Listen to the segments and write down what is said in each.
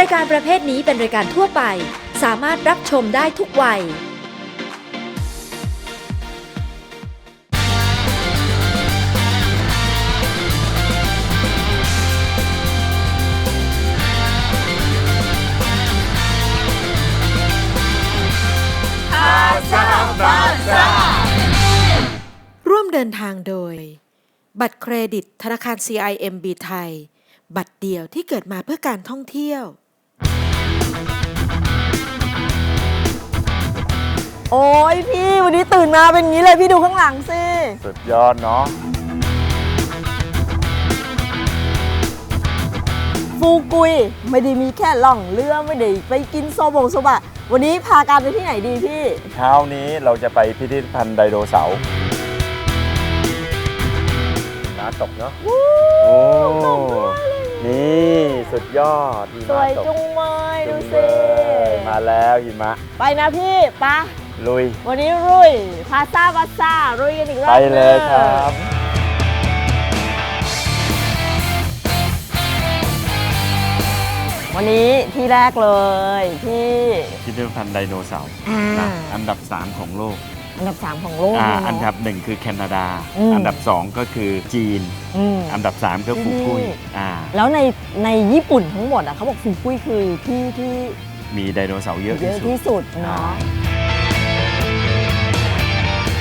รายการประเภทนี้เป็นรายการทั่วไป สามารถรับชมได้ทุกวัย ร่วมเดินทางโดย บัตรเครดิตธนาคาร CIMB ไทย บัตรเดียวที่เกิดมาเพื่อการท่องเที่ยว โอ้ยพี่ วันนี้ตื่นมาเป็นอย่างนี้เลยพี่ดูข้างหลังสิ สุดยอดเนาะฟูกุย ไม่ได้มีแค่ล่องเรือไม่ได้ไปกินโซบงโซบะ วันนี้พาการไปที่ไหนดีพี่ เช้านี้เราจะไปพิพิธภัณฑ์ไดโนเสาร์น้าตกเนาะโอ้นี่สุดยอดหิสมะวยตกจุงเมยจุดูงสิเลยมาแล้วหิมะ ไปนะพี่ปะ ลุย วันนี้รุยพาซาบาซารุยกันอีกรอบไปเลยคหนึ่งรับ วันนี้ที่แรกเลยที่ พิพิธภัณฑ์ไดโนเสาร์อ่านะอันดับ 3 ของโลกอันดับ 3 ของโลกอ่าเลยเะ อันดับหนึ่งคือแคนาดา อืม อันดับ 2 ก็คือจีน อืม อันดับ 3 ก็ฟูกุยที่นี่ อ่าแล้วในในญี่ปุ่นทั้งหมดอะเขาบอกฟูกุยคือที่ที่มีไดโนเสาร์เยอะเยที่อะสุดที่สุดเนาะ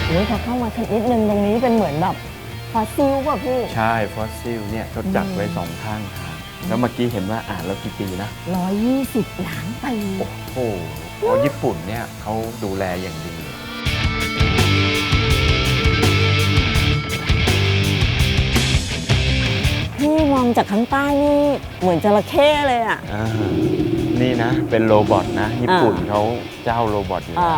โอ้ยพอเข้ามาสักนิดนึงตรงนี้เป็นเหมือนแบบฟอสซิลป่ะพี่ ใช่ ฟอสซิลเนี่ยเขาจัดไว้อืมสองข้างทาง แล้วเมื่อกี้เห็นว่าอ่านแล้วกี่ปีนะร้อยยี่สิบล้านปีโอ้โหเพราะญี่ปุ่นเนี่ยเขาดูแลอย่างดีเลยพี่มองจากข้างใต้นี่เหมือนจระเข้เลยอะอ่านี่นะ เป็นโรบอทนะ ญี่ปุ่นอ่าเขาเจ้าโรบอทอยู่อ่า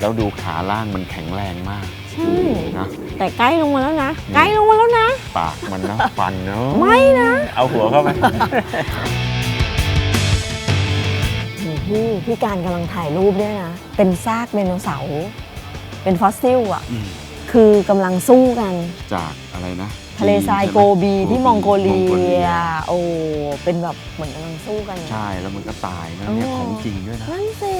แล้วดูขาล่างมันแข็งแรงมากใช่นะแต่ใกล้ลงมาแล้วนะ ใกล้ลงมาแล้วนะ ปากมันนะฟันเนาะไม่นะ เอาหัวเข้าไปนี่พี่พี่การกำลังถ่ายรูปเนี่ยนะ เป็นซากไดโนเสาร์เป็นฟอสซิลอะอืมคือกำลังสู้กัน จากอะไรนะ ทะเลทรายจีนโกใช่ไหบีที่มองโกเลีมองโกเลียยโอ้เป็นแบบเหมือนกำลังสู้กัน ใช่แล้วมันก็ตายนะเนี่ยอ๋อของจริงด้วยนะ นั่นสิ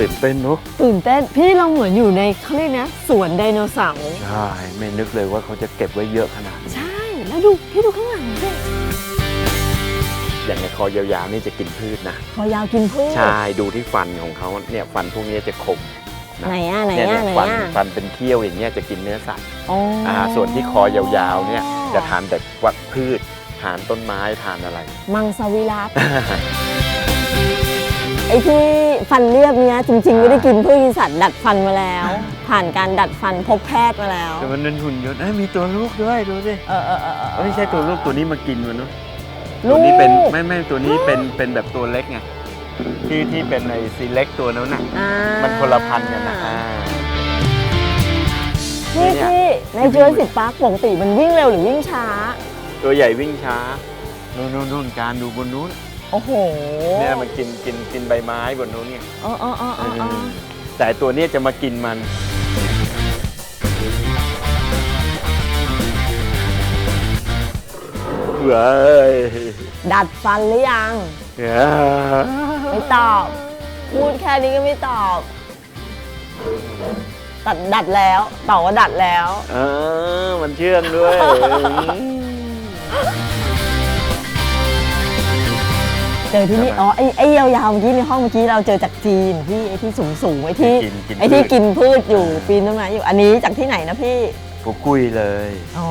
ตื่นเต้นเนอะตื่นเต้นพี่เราเหมือนอยู่ในเขาเรียกนะสวนไดโนเสาร์ใช่ไม่นึกเลยว่าเขาจะเก็บไว้เยอะขนาดนี้ใช่ แล้วดูพี่ดูข้างหลังสิอย่างในคอยาวๆนี่จะกินพืชนะคอยาวกินพืชใช่ดูที่ฟันของเขาเนี่ยฟันพวกนี้จะคมนะไหนอะไหนเนี่ยอะเนี่ยไหนฟันอะ ฟันเป็นเขี้ยวอย่างเงี้ยจะกินเนื้อสัตว์อ๋อออ่าส่วนที่คอยาวๆเนี่ยจะทานแต่วัดพืชทานต้นไม้ทานอะไร มังสวิรัต ไอ้ที่ฟันเรียบเนี้ยจริงๆ ไม่ได้กินพืชกินสัตว์ดัดฟันมาแล้ว ผ่านการดัดฟันพบแพทย์มาแล้ว แต่มันเป็นหุ่นยนต์เอ้ยมีตัวลูกด้วยดูสิเออเออเออเออ ไม่ใช่ตัวลูกตัวนี้มากินมันเนอะลูตัวกนี้เป็นไม่ไม่ตัวนี้เป็นเป็นแบบตัวเล็กไงที่ที่เป็นในซีเล็กตัวนั้นน่ะอ่ามันคนละพันธุ์กันนะอ่าพี่เนี่ยพี่ในเจอสิบปาร์คปกติมันวิ่งเร็วหรือวิ่งช้า ตัวใหญ่วิ่งช้านู่นนู่นนู่นการดูบนนู้น โอ้โหเนี่ยมันกินกินกินใบไม้บนนู้นเนี่ยเออเออเออเออเออแต่ตัวเนี้ยจะมากินมันเว้ยดัดฟันหรือยัง ไม่ตอบ พูดแค่นี้ก็ไม่ตอบ ตัดดัดแล้วตอบว่าดัดแล้ว เออ มันเชื่องด้วย เจอที่นี่ อ๋อ ไอ้ไอ้ยาวๆเมื่อกี้ในห้องเมื่อกี้เราเจอจากจีนพี่ไอ้ที่สูงสูงๆไอ้ที่กินกินไอ้ที่พืช กินพืชอยู่ปีนต้นไม้อยู่อันนี้จากที่ไหนนะพี่ฟูกุยเลย อ๋อ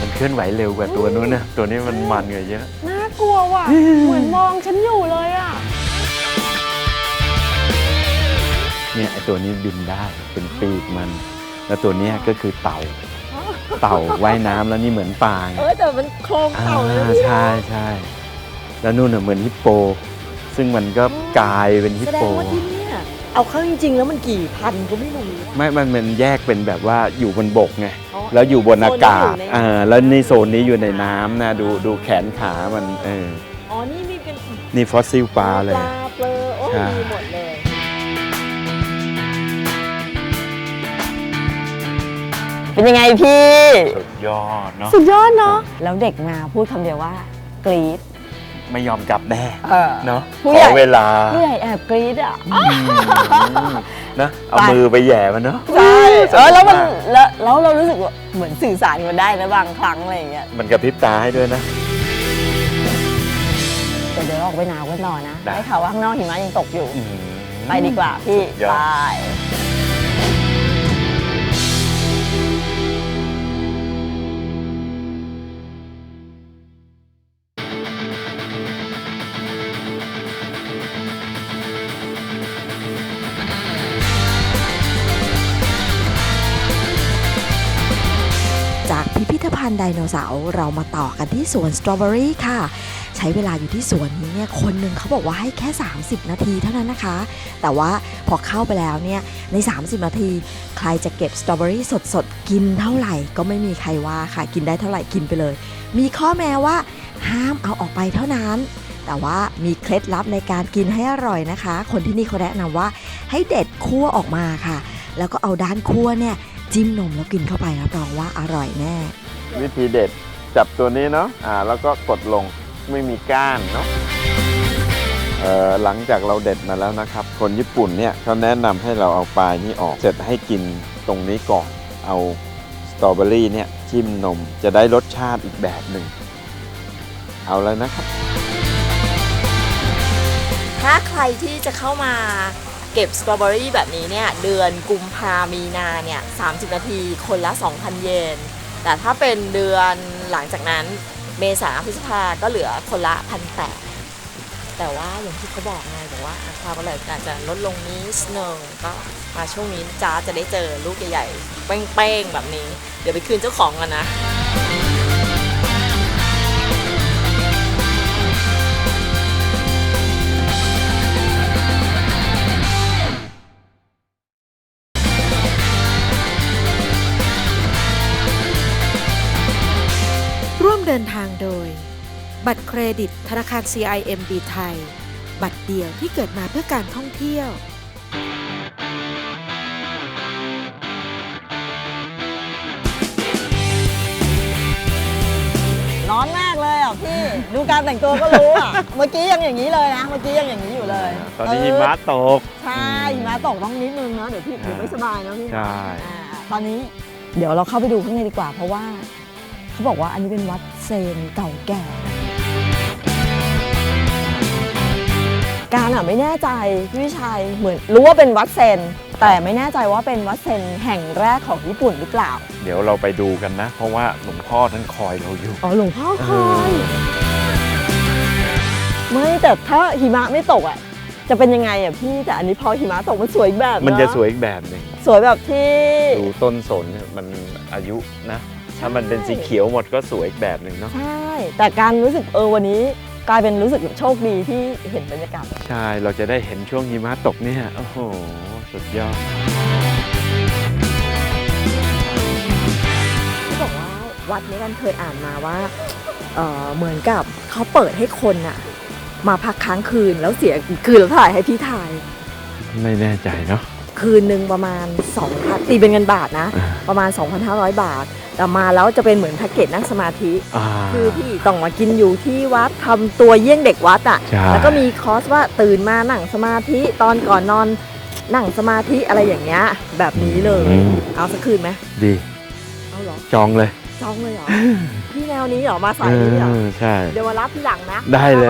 มันเคลื่อนไหวเร็วกว่าตัวนู้นนะตัวนี้มันมันกว่าเยอะ น่ากลัวว่ะ เหมือนมองฉันอยู่เลยอะ เนี่ยไอตัวนี้บินได้เป็นปีกมัน แล้วตัวเนี้ยก็คือเต่า เต่าว่ายน้ำแล้วนี่เหมือนปลาไงเออแต่มันโครงอ่าเต่าเลยนะพี่ใช่ใช่แล้วนู่นน่ะเหมือนฮิปโป ซึ่งมันก็กลายเป็นฮิปแสดโป งว่าที่เนี่ยเอาเข้าจริงๆ แล้วมันกี่พันก็ไม่รู้ ไม่มันมันแยกเป็นแบบว่าอยู่บนบกไงอ๋อแล้วอยู่บนอากาศโซนนี้อยู่ในอ่าแล้วในโซนนี้อยู่ในน้ำนะ ดูดูแขนขามันเออ อ๋อนี่มีเป็นนี่ฟอสซิลปลาเลย ปลาเปลือโอ้ยใช่ มีหมดเลย เป็นยังไงพี่ สุดยอดเนาะสุดยอดเนาะแล้วเด็กมาพูดคำเดียวว่ากรี๊ดไม่ยอมกลับแน่เออ เนาะผู้ขใหญ่ อเวลาผู้ใหญ่แอบกรี๊ดอะ อืมนะเอาไป มือไปแหย่มันเนาะ ใช่สเออแล้วมันาก แล้วแล้วเรารู้สึกว่าเหมือนสื่อสารกันได้นะบางครั้งอะไรอย่างเงี้ยมันกระพริบตาให้ด้วยนะเดี๋ยวเดี๋ยวออกไปหนาวกันต่อนะได้ได้ข่าวว่าข้างนอกหิมะยังตกอยู่ อืม ไปดีกว่าพี่ สุดยอไป ไดโนเสาร์เรามาต่อกันที่สวนสตรอเบอรี่ค่ะ ใช้เวลาอยู่ที่สวนนี้เนี่ยคนหนึ่งเขาบอกว่าให้แค่ 30 นาทีเท่านั้นนะคะ แต่ว่าพอเข้าไปแล้วเนี่ยใน 30 นาที ใครจะเก็บสตรอเบอรี่สดๆ กินเท่าไหร่ก็ไม่มีใครว่าค่ะกินได้เท่าไหร่กินไปเลย มีข้อแม้ว่าห้ามเอาออกไปเท่านั้น แต่ว่ามีเคล็ดลับในการกินให้อร่อยนะคะ คนที่นี่เขาแนะนำว่าให้เด็ดคั่วออกมาค่ะ แล้วก็เอาด้านคั่วเนี่ย จิ้มนมแล้วกินเข้าไปรับรองว่าอร่อยแน่ วิธีเด็ดจับตัวนี้เนาะอ่าแล้วก็กดลงไม่มีก้านเนาะเอ่อหลังจากเราเด็ดมาแล้วนะครับ คนญี่ปุ่นเนี่ยเขาแนะนำให้เราเอาปลายนี้ออก เสร็จให้กินตรงนี้ก่อนเอาสตรอเบอรี่เนี่ยจิ้มนมจะได้รสชาติอีกแบบหนึ่งเอาแล้วนะครับ ถ้าใครที่จะเข้ามา เก็บสตรอเบอรี่แบบนี้เนี่ยเดือนกุมภามีนาเนี่ย30 นาทีคนละ 2,000 เยน แต่ถ้าเป็นเดือนหลังจากนั้นเมษาพฤษภาก็เหลือคนละพันแปดแต่ว่าอย่างที่เขาบอกไงบอกว่าความอร่อยอาจจะลดลงนิดนึงก็มาช่วงนี้จ้าจะได้เจอลูกใหญ่ๆเป้งๆแบบนี้ เดี๋ยวไปคืนเจ้าของกันนะ บัตรเครดิต ธนาคาร CIMB ไทย บัตรเดียวที่เกิดมาเพื่อการท่องเที่ยว ร้อนมากเลยอะพี่ ดูการแต่งตัวก็รู้อะ เมื่อกี้ยังอย่างนี้เลยนะ เมื่อกี้ยังอย่างนี้อยู่เลยตอนนี้หิมะตก ใช่หิมะตกต้องนิดนึงนะเดี๋ยวพี่เดี๋ยวไม่สบายนะพี่ใช่ อ่าตอนนี้เดี๋ยวเราเข้าไปดูข้างในดีกว่า เพราะว่าเขาบอกว่าอันนี้เป็นวัดเซนเก่าแก่ การอะไม่แน่ใจพี่วิชัยเหมือนรู้ว่าเป็นวัดเซน แต่ไม่แน่ใจว่าเป็นวัดเซนแห่งแรกของญี่ปุ่นหรือเปล่า เดี๋ยวเราไปดูกันนะ เพราะว่าหลวงพ่อท่านคอยเราอยู่ อ๋อหลวงพ่อคอเอยอไม่แต่ถ้าหิมะไม่ตกอะ จะเป็นยังไงอะพี่แต่อันนี้พอหิมะตกมันสวยอีกแบบมันจะเอสวยอีกแบบหนึ่งสวยแบบที่ ดูต้นสนเนี่ยมันอายุนะ ถ้ามันเป็นสีเขียวหมดก็สวยอีกแบบหนึ่งเนาะ ใช่ แต่การรู้สึกเออวันนี้ กลายเป็นรู้สึกโชคดีที่เห็นบรรยากาศ ใช่ เราจะได้เห็นช่วงหิมะตกเนี่ย โอ้โห สุดยอดเขาบอกว่าวัดนี้กันเคยอ่านมาว่าเอ่อเหมือนกับเขาเปิดให้คนอะมาพักค้างคืนแล้วเสียคืนแล้วถ่ายให้พี่ถ่าย ไม่แน่ใจเนาะ คืนหนึ่งประมาณ2,000ตีเป็นเงินบาทนะ อ่า ประมาณ 2,500 บาท แต่มาแล้วจะเป็นเหมือนแพ็กเกจนั่งสมาธิ อ่า คือพี่ต้องมากินอยู่ที่วัดทำตัวเยี่ยงเด็กวัดอะใช่ แล้วก็มีคอร์สว่าตื่นมานั่งสมาธิตอนก่อนนอนนั่งสมาธิอะไรอย่างเงี้ยแบบนี้เลย อืม เอาสักคืนไหมดีเอาเหรอจองเลยจองเลยเหรอ พี่แนวนี้เหรอมาสายนี้เหรอ เออใช่ เดี๋ยวมารับที่หลังนะได้เล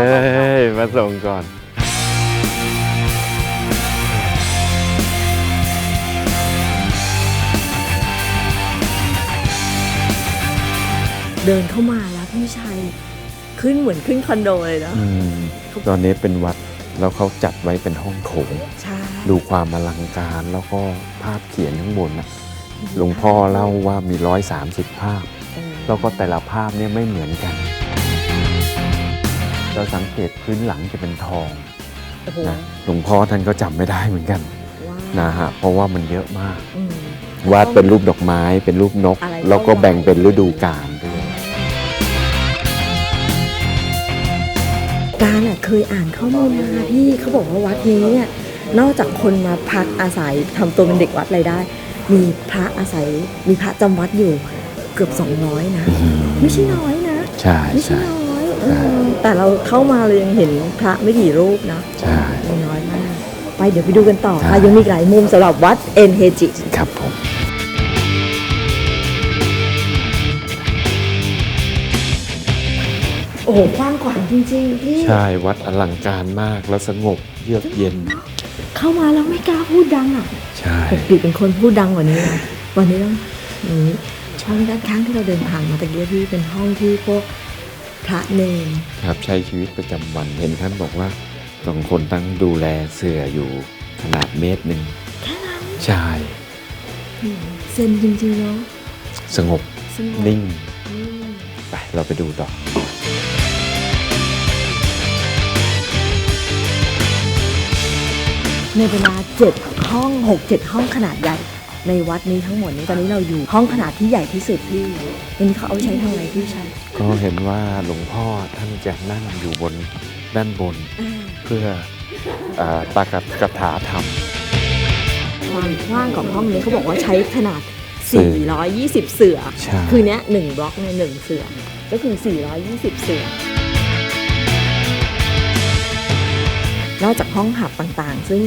ยมาส่งก่อน เดินเข้ามาแล้วพี่ชัยขึ้นเหมือนขึ้นคอนโดเลยเนาะอืมตอนนี้เป็นวัดแล้วเขาจัดไว้เป็นห้องโถง ใช่ดูความอลังการแล้วก็ภาพเขียนข้างบนนะหลวงพ่อเล่าว่ามี130ภาพเออแล้วก็แต่ละภาพเนี่ยไม่เหมือนกัน เราสังเกตพื้นหลังจะเป็นทองโอ้โหนะหลวงพ่อท่านก็จำไม่ได้เหมือนกันว้าวนะฮะเพราะว่ามันเยอะมาก อืม วาดเป็นรูปดอกไม้เป็นรูปนก อะไรก็แล้วก็แบ่งเป็นฤดูกาล การอะเคยอ่านข้อมูลมาพี่เขาบอกว่าวัดนี้เนี่ยนอกจากคนมาพักอาศัยทำตัวเป็นเด็กวัดอะไรได้ มีพระอาศัยมีพระจำวัดอยู่เกือบ 200 นะ ไม่ใช่น้อยนะใช่ไม่ใช่ใช่น้อยเออแต่เราเข้ามาเรายังเห็นพระไม่กี่รูปนะใช่ยังน้อยมาก ไปเดี๋ยวไปดูกันต่อใช่ค่ะยังมีอีกหลายมุมสำหรับวัดเอ็นเฮจิครับผม โอ้โหกว้างขวางจริงๆพี่ใช่วัดอลังการมากแล้วสงบเยือกเย็น เข้ามาแล้วไม่กล้าพูดดังอะใช่ปกติเป็นคนพูดดังกว่านี้นะวันนี้ต้องนี่ช่องด้านข้างที่เราเดินผ่านมาตะกี้พี่เป็นห้องที่พวกพระเนรครับใช้ชีวิตประจำวันเห็นท่านบอกว่าสองคนตั้งดูแลเสืออยู่ขนาดเมตรหนึ่งแค่นั้นใช่อืมเซนจริงๆเนาะสงบสงบนิ่งอืมไป เราไปดูต่อ ในเวลาเจ็ดห้องหกเจ็ดห้องขนาดใหญ่ ในวัดนี้ทั้งหมดนี้ตอนนี้เราอยู่ห้องขนาดที่ใหญ่ที่สุดพี่วันนี้เขาเอาไว้ใช้ทำอะไรพี่ชัยก็เห็นว่าหลวงพ่อท่านจะนั่งอยู่บนด้านบนเพื่อเออตากถกถาธรรม ความกว้างของห้องนี้เขาบอกว่าใช้ขนาดเสือ420 เสือ ใช่ คือเนี้ยหนึ่งบล็อกเนี่ยหนึ่งเสือ ก็คือ 420 เสือ นอกจากห้องหับต่างๆ ซึ่ง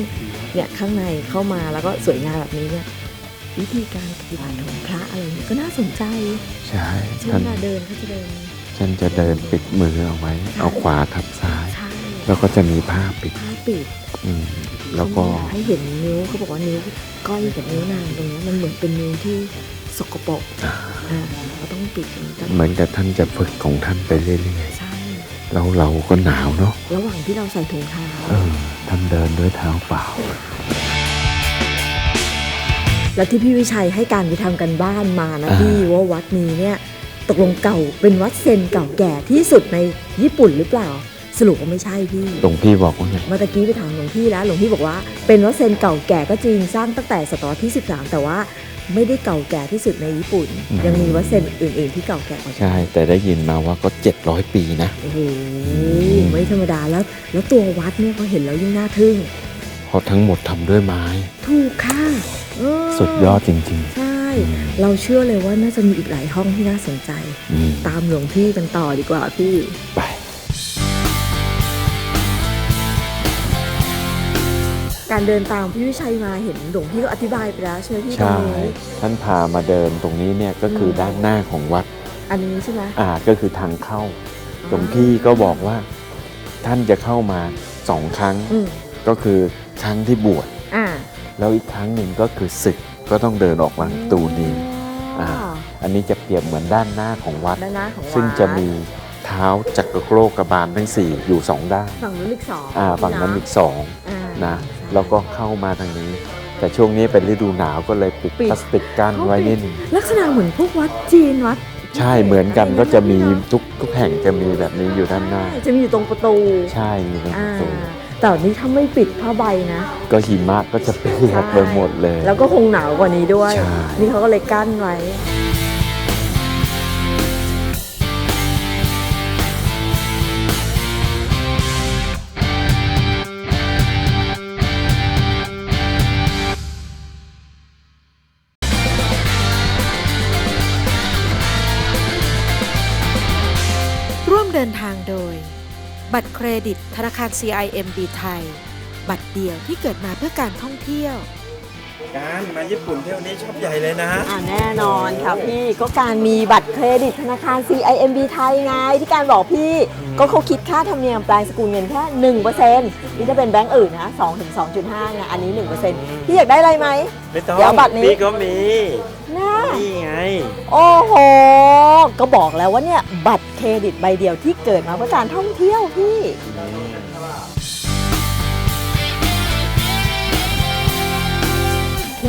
เนี่ยข้างในเข้ามาแล้วก็สวยงามแบบนี้เนี่ยวิธีการปฏิบัติของพระอะไรเนี่ยก็น่าสนใจ ใช่ใช่ไหมท่านล่ะเดินเขาจะเดินท่านจะเดินปิดมือเอาไว้ เอาขวาทับซ้ายใช่แล้วก็จะมีผ้าปิดผ้าปิดอืมแล้วก็เขาไม่อยาให้เห็นนิ้วเขาบอกว่านิ้วก้อยกับนิ้วนางตรงเนี้ยมันเหมือนเป็นนิ้วที่สกปรกอ่าเราต้องปิดตรงนี้ตลอดเหมือนกับท่านจะฝึกของท่านไปเรื่อยใช่ๆ แล้วเราก็หนาวเนาะระหว่างที่เราใส่ถุงเท้าเออท่านเดินด้วยเท้าเปล่า แล้วที่พี่วิชัยให้การไปทำกันบ้านมานะอ่า พี่ว่าวัดนี้เนี่ย ตกลงเก่าเป็นวัดเซนเก่าแก่ที่สุดในญี่ปุ่นหรือเปล่า สรุปว่าไม่ใช่พี่ หลวงพี่บอกว่าไง เมื่อตะกี้ไปถามหลวงพี่แล้วหลวงพี่บอกว่าเป็นวัดเซนเก่าแก่ก็จริงสร้างตั้งแต่ศตวรรษที่ 13 แต่ว่า ไม่ได้เก่าแก่ที่สุดในญี่ปุ่น ยังมีวัดเซนอื่น ๆ ที่เก่าแก่กว่านั้นใช่ แต่ได้ยินมาว่าก็ 700 ปีนะ โอ้โหไม่ธรรมดาแล้ว แล้วตัววัดเนี่ยพอเห็นแล้วยิ่งน่าทึ่งเพราะทั้งหมดทำด้วยไม้ ถูกค่ะเออสุดยอดจริงใช่ เราเชื่อเลยว่าน่าจะมีอีกหลายห้องที่น่าสนใจๆอืมตามหลวงพี่กันต่อดีกว่าพี่ไป การเดินตามพี่วิชัยมาเห็นหลวงพี่ก็อธิบายไปแล้วใช่ไหมพี่ตรใช่งนี้ท่านพามาเดินตรงนี้เนี่ยก็คืออมด้านหน้าของวัดอันนี้ใช่ไหมอ่าก็คือทางเข้าหลวงพี่ก็บอกว่าท่านจะเข้ามาสองครั้งอืมก็คือครั้งที่บวชอ่าแล้วอีกครั้งหนึ่งก็คือศึกก็ต้องเดินออกมาประตูนี้ อ่าอ่าอันนี้จะเปรียบเหมือนด้านหน้าของวัด ด้านหน้าของวัดซึ่งจะมีเท้าจักรโลกบาลทั้งสี่อยู่สองด้าน ฝั่งนู้นอีกสองอ่าฝั่งนั้นอีกสองอ่านะใช่ แล้วก็เข้ามาทางนี้ แต่ช่วงนี้เป็นฤดูหนาวก็เลยปิดปิด พลาสติกกั้นไว้นิดหนึงลักษณะเหมือนพวกวัดจีนวัดใช่เหมือนกันก็จะมีทุกทุกแห่งจะมีแบบนี้อยู่ด้านหน้าใช่จะมีอยู่ตรงประตูใช่มีตรงปอ่าระตูแต่อันนี้ถ้าไม่ปิดผ้าใบนะ ก็หิมะก็จะเปียกไปหมดเลย แล้วก็คงหนาวกว่านี้ด้วย ใช่ นี่เขาก็เลยกั้นไว้ ดินทางโดย บัตรเครดิตธนาคาร CIMB ไทย บัตรเดียวที่เกิดมาเพื่อการท่องเที่ยว การมาญี่ปุ่นเที่ยวนี้ชอบใหญ่เลยนะ อ่าแน่นอนครับพี่ก็การมีบัตรเครดิตธนาคาร CIMB ไทยไงที่การบอกพี่ก็เขาคิดค่าธรรมเนียมแปลงสกุลเงินแค่หนึ่งเปอร์เซ็นต์นี่ถ้าเป็นแบงก์อื่นนะสองถึงสองจุดห้าไงอันนี้หนึ่งเปอร์เซ็นต์พี่อยากได้อะไรไหมไม่ต้องเดี๋ยวบัตรนี้พี่ก็มีน่านี่ไง โอ้โห ก็บอกแล้วว่าเนี่ยบัตรเครดิตใบเดียวที่เกิดมาเพื่อการท่องเที่ยวพี่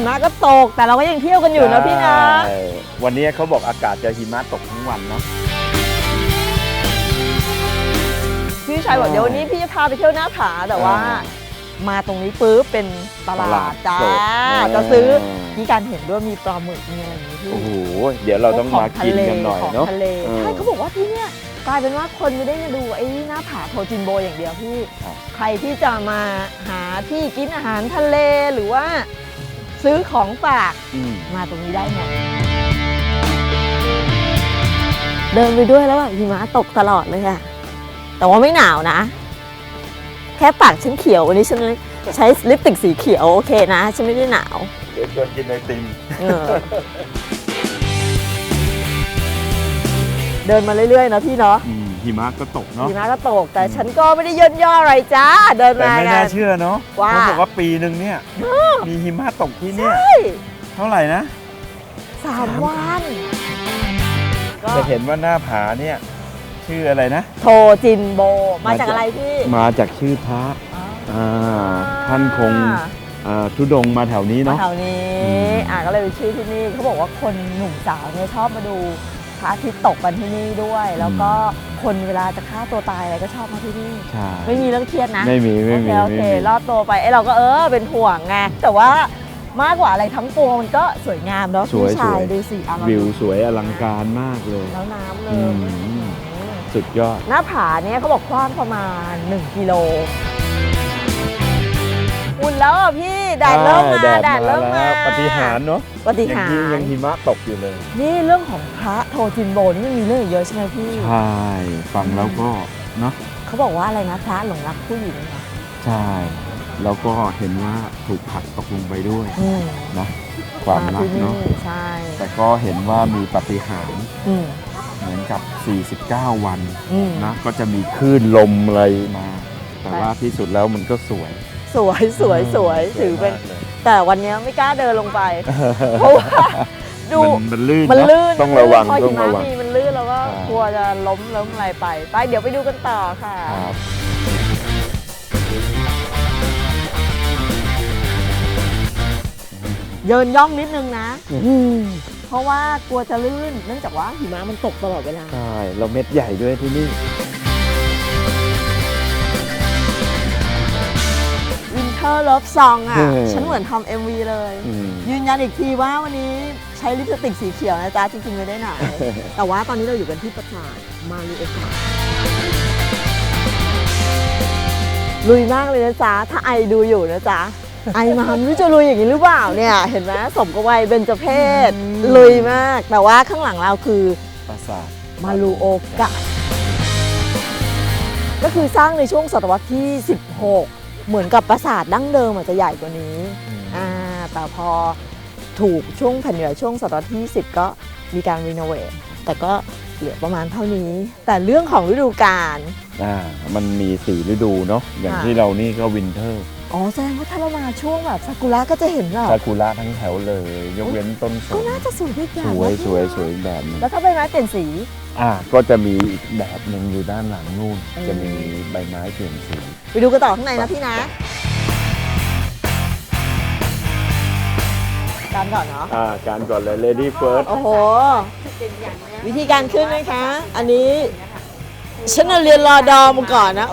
หิมะก็ตก แต่เราก็ยังเที่ยวกันอยู่นะพี่นะใช่วันนี้เขาบอกอากาศจะหิมะตกทั้งวันเนาะ พี่ชัยบอกเดี๋ยววันนี้พี่จะพาไปเที่ยวหน้าผาแต่ว่า อ่ามาตรงนี้ปุ๊บเป็นตลาตลาดดจ้าสด จะซื้อเออที่การเห็นด้วยมีปลาหมึกมีอะไรอย่างนี้พี่โอ้โห เดี๋ยวเราต้องมากินกันหน่อยของเนาะทะเลเออ ใช่เขาบอกว่าที่เนี่ยกลายเป็นว่าคนไม่ได้มาดูไอ้หน้าผาโทจินโบอย่างเดียวพี่ ครับ ใครที่จะมาหาที่กินอาหารทะเลหรือว่า ซื้อของฝากอืมมาตรงนี้ได้หมดเดินไปด้วยแล้วแบบหิมะตกตลอดเลยอะแต่ว่าไม่หนาวนะ แค่ปากฉันเขียววันนี้ฉันใช้ลิปสติกสีเขียวโอเคนะฉันไม่ได้หนาว เดี๋ยวชวนกินไอติม เออเดินมาเรื่อยๆนะพี่เนาะ อืม หิมะก็ตกเนาะหิมะก็ตก แต่ฉันก็ไม่ได้ย่นย่ออะไรจ้าเดินแต่มาไม่กัน่าน เชื่อเนาะว่า เขาบอกว่าปีหนึ่งเนี่ยมีหิมะตกที่เนี่ยใช่เท่าไหร่นะ สามวันก็จะเห็นว่าหน้าผาเนี่ยชื่ออะไรนะ โทจินโบ มาจากอะไรพี่มาจากชื่อพระอ่าท่านคงอ่าทุดงค์มาแถวนี้มาเนาะ แถวนี้อืม อ่าก็เลยเป็นชื่อที่นี่เขาบอกว่าคนหนุ่มสาวเนี่ยชอบมาดูพระอาทิตย์ตกกันที่นี่ด้วย แล้วก็ คนเวลาจะฆ่าตัวตายอะไรก็ชอบมาที่นี่ ใช่ ไม่มีเรื่องเครียดนะไม่มีไม่มีโอเคโอเคไม่มี รอดตัวไปไอ้เราก็เออเป็นห่วงไงแต่ว่ามากกว่าอะไรทั้งปวงมันก็สวยงามเนาะสวยพี่ชายสวย ดูสิอะเราวิวดูสวยอลังการมากเลย แล้วน้ำเลอืย ม สุดยอด หน้าผาเนี่ยเขาบอกกว้างประมาณ 1 กิโล อุ่นแล้วอะพี่แดดเริ่มมาใช่แดดเริ่มมาแล้วปฏิหารย์เนาะปฏิยังหารที่ยังย์หิมะตกอยู่เลย นี่เรื่องของพระโทจินโบนี่มันมีเรื่องอีกเยอะใช่ไหมพี่ใช่ฟังแล้วก็เนาะเขาบอกว่าอะไรนะพระหลงรักผู้หญิงเหรอใช่แล้วก็เห็นว่าถูกผลักตกลงไปด้วยอืมนะความรักที่นี่เนาะใช่แต่ก็เห็นว่ามีปฏิหารย์อืมเหมือนกับ 49 วันอืมนะก็จะมีคลื่นลมอะไรมา แต่ว่าที่สุดแล้วมันก็สวย สวยสวยสวยถือเป็นมากเลยแต่วันนี้ไม่กล้าเดินลงไปเพราะว่าดูมันมันลื่นมันเอะลื่นต้องระวังพอต้หิองมะระวังมีมันลื่นแล้วก็ใช่กลัวจะล้มล้มอะไรไป ไปเดี๋ยวไปดูกันต่อค่ะครับเดินย่องนิดนึงนะ เพราะว่ากลัวจะลื่น เนื่องจากว่าหิมะมันตกตลอดเวลา ใช่ เราเม็ดใหญ่ด้วยที่นี่ Winter Love Song อะเออฉันเหมือนทำ MV เลย อืม ยืนยันอีกทีว่าวันนี้ใช้ลิปสติกสีเขียวนะจ๊ะ จริงๆไม่ได้ไหน แต่ว่าตอนนี้เราอยู่กันที่ปราสาทมารูโอกะลุยมากเลยนะจ๊ะ ถ้าไอดูอยู่นะจ๊ะ ไอมาไม่รู้จะลุยอย่างนี้หรือเปล่าเนี่ย เห็นไหมสมกับวัยเบญจเพศลุยมาก แต่ว่าข้างหลังเราคือ ปราสาท มารูโอกะ ก็คือสร้างในช่วงศตวรรษที่ 16 เหมือนกับปราสาทดั้งเดิมอาจจะใหญ่กว่านี้อืมอ่าแต่พอถูกช่วงแผ่นดินไหวช่วงศตวรรษที่10ก็มีการรีโนเวทแต่ก็เหลือประมาณเท่านี้ แต่เรื่องของฤดูกาลอ่ามันมีสี่ฤดูเนาะอย่างค่ะที่เรานี่ก็วินเทอร์อ๋อแสดงว่าถ้าเรามาช่วงแบบซากุระก็จะเห็นแบบซากุระทั้งแถวเลย ยกเว้นต้นสก็นน่าจะสวยด้วยกันสวยนะพี่สวยเนอะสวยแบบหนึงแล้วถ้าใบไม้เปลี่ยนสี อ่าก็จะมีอีกแบบหนึ่งอยู่ด้านหลังนู่นเออจะมีใบไม้เปลี่ยนสี ไปดูกันต่อข้างในนะพี่นะการก่อนเนาะอ่าการก่อนเลย lady first โอ้โห วิธีการขึ้นนะคะ อันนี้ฉันน่ะเรียนรอดอมาก่อนนะ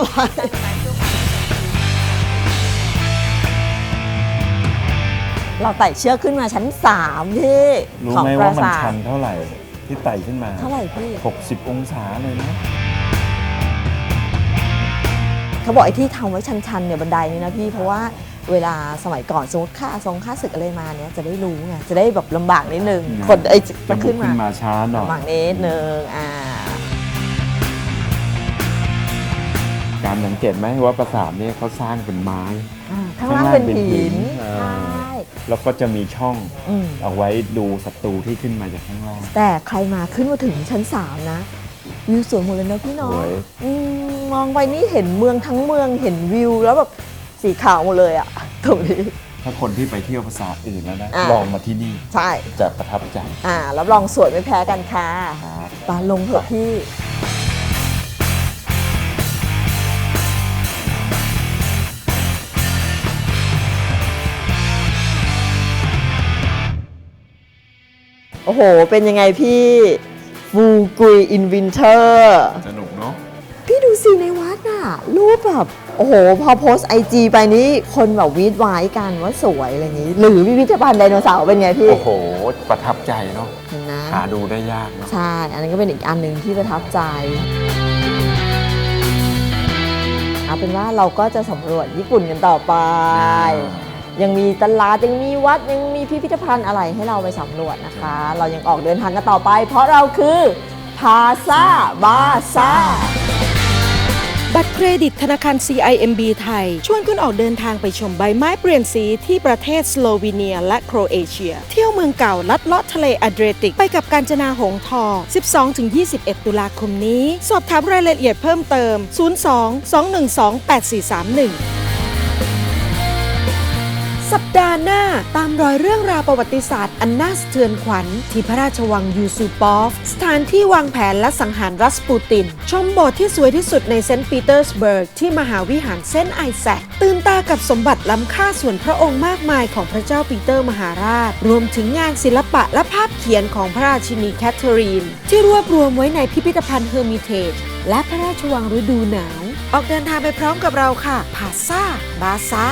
เราไต่เชือกขึ้นมาชั้นสามที่รู้ของไหมปว่ารามันสาทชันเท่าไหร่ ที่ไต่ขึ้นมา เท่าไหร่พี่ 60 องศาเลยนะ เขาบอกไอ้ที่ทำไว้ชันๆเนี่ยบันไดนี่นะพี่เพราะว่าเวลาสมัยก่อนสมมติค่าทรงค่าศึกอะไรมาเนี่ยจะได้รู้ไงจะได้แบบลำบากนิดนึงอืมคนไอ้จะจะบุขึ้กนขึ้มานมาช้าหน่อยลำบากนิดนึงอ่าการสังเกตไหมว่าปราสาทเนี่ยเขาสร้างเป็นไม้อ่าข้างล่างเป็นหินอ่าใช่ แล้วก็จะมีช่องอืมเอาไว้ดูศัตรูที่ขึ้นมาจากข้างล่าง แต่ใครมาขึ้นมาถึงชั้นสามนะ วิวสวยหมดเลยนะพี่น้อสงวย อืมมองไปนี่เห็นเมืองทั้งเมืองเห็นวิวแล้วแบบสีขาวหมดเลยอะตรงนี้ ถ้าคนที่ไปเที่ยวปราสาทอื่นแล้วนะ อ่า ลองมาที่นี่ใช่ จะประทับใจ อ่ารับรองสวยไม่แพ้กันค่ะครับ ปาลงเถอะพี่ อ้โห เป็นยังไงพี่ฟูกุยอินวินเทอร์สนุกเนาะพี่ดูสิในวัดน่ะ รูปแบบ โอ้โห พอโพสไอจีไปนี้คนแบบวีดไว้กันว่าสวยอะไรอย่างนี้ หรือพิพิธภัณฑ์ไดโนเสาร์เป็นไงพี่ โอ้โห ประทับใจเนาะเห็นนะหาดูได้ยากเนาะใช่ อันนี้นก็เป็นอีกอันหนึ่งที่ประทับใจเอาเป็นว่าเราก็จะสำรวจญี่ปุ่นกันต่อไป ยังมีตลาดยังมีวัดยังมีพิพิธภัณฑ์อะไรให้เราไปสำรวจนะคะ เรายังออกเดินทางกันต่อไป เพราะเราคือพาซาบาซาบัตรเครดิตธนาคาร CIMB ไทย ชวนคุณออกเดินทางไปชมใบไม้เปลี่ยนสีที่ประเทศสโลวีเนียและโครเอเชีย เที่ยวเมืองเก่าลัดเลาะทะเลแอดรติก ไปกับการจนาหงทอง 12-21 ตุลาคมนี้ สอบถามรายละเอียดเพิ่มเติม 02-212-8431 สัปดาห์หน้าตามรอยเรื่องราวประวัติศาสตร์ อันน่าสะเทือนขวัญที่พระราชวังยูซูปอฟ สถานที่วางแผนและสังหารรัสปูติน ชมโบสถ์ที่สวยที่สุดในเซนต์ปีเตอร์สเบิร์ก ที่มหาวิหารเซนต์ไอแซคตื่นตากับสมบัติล้ำค่าส่วนพระองค์มากมายของพระเจ้าปีเตอร์มหาราช รวมถึงงานศิลปะและภาพเขียนของพระราชินีแคทเธอรีน ที่รวบรวมไว้ในพิพิธภัณฑ์เฮอร์มิเทจและพระราชวังฤดูหนาว ออกเดินทางไปพร้อมกับเราค่ะพาซาบาซา